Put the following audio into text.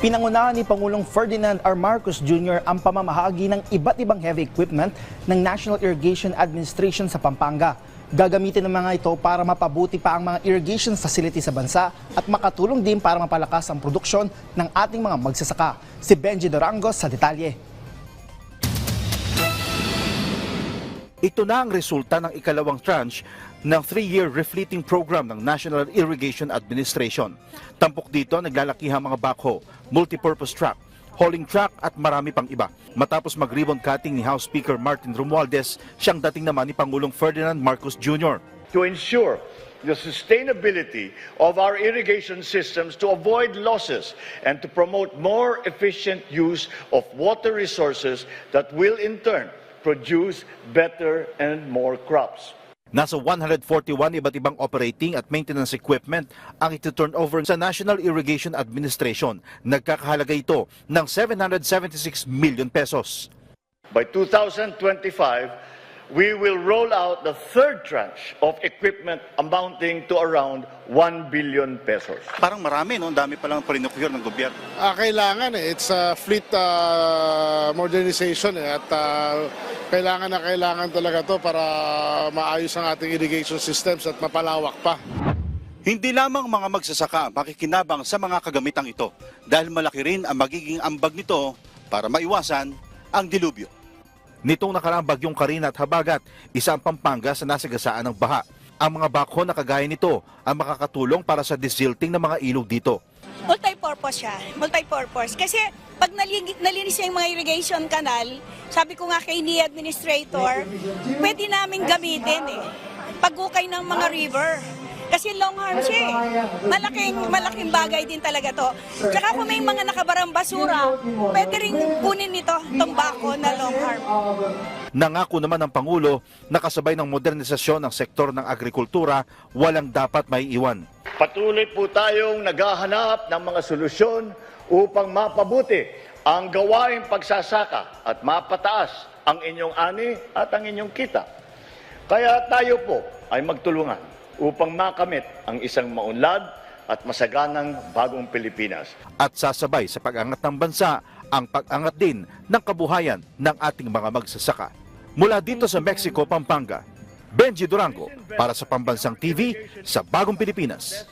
Pinangunahan ni Pangulong Ferdinand R. Marcos Jr. ang pamamahagi ng iba't ibang heavy equipment ng National Irrigation Administration sa Pampanga. Gagamitin ng mga ito para mapabuti pa ang mga irrigation facility sa bansa at makatulong din para mapalakas ang produksyon ng ating mga magsasaka. Si Benji Durango sa detalye. Ito na ang resulta ng ikalawang tranche ng three-year refleeting program ng National Irrigation Administration. Tampok dito naglalakihang mga backhoe, multipurpose truck, hauling truck at marami pang iba. Matapos mag-ribbon cutting ni House Speaker Martin Romualdez, siyang dating naman ni Pangulong Ferdinand Marcos Jr. to ensure the sustainability of our irrigation systems to avoid losses and to promote more efficient use of water resources that will in turn produce better and more crops. Nasa 141 iba't ibang operating at maintenance equipment ang iti-turn over sa National Irrigation Administration. Nagkakahalaga ito ng 776 million pesos. By 2025, we will roll out the third tranche of equipment amounting to around 1 billion pesos. Parang marami, no? Ang dami palang parinocure ng gobyerno. Ah, kailangan eh. It's a fleet ah, modernization eh. At ah, kailangan na kailangan talaga to para maayos ang ating irrigation systems at mapalawak pa. Hindi lamang mga magsasaka ang makikinabang sa mga kagamitang ito dahil malaki rin ang magiging ambag nito para maiwasan ang dilubyo. Nitong nakaraang bagyong Karina at Habagat, isa ang Pampanga sa nasagasaan ng baha. Ang mga bakho na kagaya nito ang makakatulong para sa desilting ng mga ilog dito. Multi-purpose siya. Multi-purpose. Kasi pag nalinis, niya yung mga irrigation canal, sabi ko nga kay ni administrator, pwede namin gamitin eh. Pagukay ng mga river. Kasi long arm siya eh. Malaking, malaking bagay din talaga to. Tsaka kung may mga nakabarang basura, pwede rin kunin nito, itong bako na long arm. Nangako naman ng Pangulo na kasabay ng modernisasyon ng sektor ng agrikultura, walang dapat may iwan. Patuloy po tayong naghahanap ng mga solusyon upang mapabuti ang gawaing pagsasaka at mapataas ang inyong ani at ang inyong kita. Kaya tayo po ay magtulungan upang makamit ang isang maunlad at masaganang bagong Pilipinas. At sasabay sa pag-angat ng bansa ang pag-angat din ng kabuhayan ng ating mga magsasaka. Mula dito sa Mexico, Pampanga, Benji Durango para sa Pambansang TV sa Bagong Pilipinas.